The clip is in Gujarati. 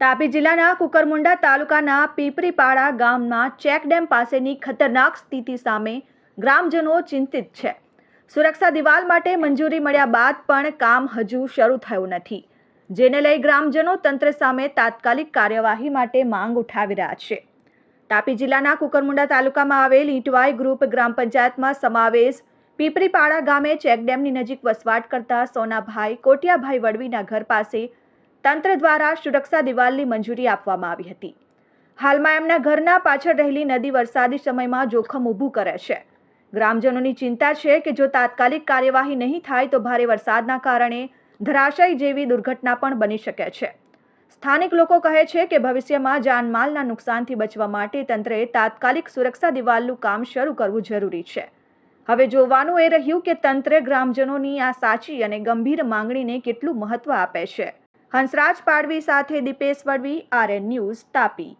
તાપી જિલ્લાના કુકરમુંડા તાલુકાના પીપરીપાડા ગામમાં ચેકડેમ પાસેની ખતરનાક સ્થિતિ સામે ગ્રામજનો ચિંતિત છે. સુરક્ષા દિવાલ માટે મંજૂરી મળ્યા બાદ પણ કામ હજુ શરૂ થયું નથી. જેને લઈ ગ્રામજનો તંત્ર સામે તાત્કાલિક કાર્યવાહી માટે માંગ ઉઠાવી રહ્યા છે. તાપી જિલ્લાના કુકરમુંડા તાલુકામાં આવેલ ઈટવાઈ ગ્રુપ ગ્રામ પંચાયતમાં સમાવેશ પીપરીપાડા ગામે ચેકડેમની નજીક વસવાટ કરતા સોનાભાઈ કોટિયાભાઈ વડવીના ઘર પાસે તંત્ર દ્વારા સુરક્ષા દિવાલની મંજૂરી આપવામાં આવી હતી. હાલમાં એમના ઘરના પાછળ રહેલી નદી વરસાદી સમયમાં જોખમ ઊભું કરે છે. ગ્રામજનોની ચિંતા છે કે જો તાત્કાલિક કાર્યવાહી નહીં થાય તો ભારે વરસાદના કારણે ધરાશય જેવી દુર્ઘટના પણ બની શકે છે. સ્થાનિક લોકો કહે છે કે ભવિષ્યમાં જાનમાલના નુકસાનથી બચવા માટે તંત્રએ તાત્કાલિક સુરક્ષા દિવાલનું કામ શરૂ કરવું જરૂરી છે. હવે જોવાનું એ રહ્યું કે તંત્ર ગ્રામજનોની આ સાચી અને ગંભીર માંગણીને કેટલું મહત્વ આપે છે. હંસરાજ પાડવી સાથે દીપેશ વડવી આરએન ન્યૂઝ તાપી.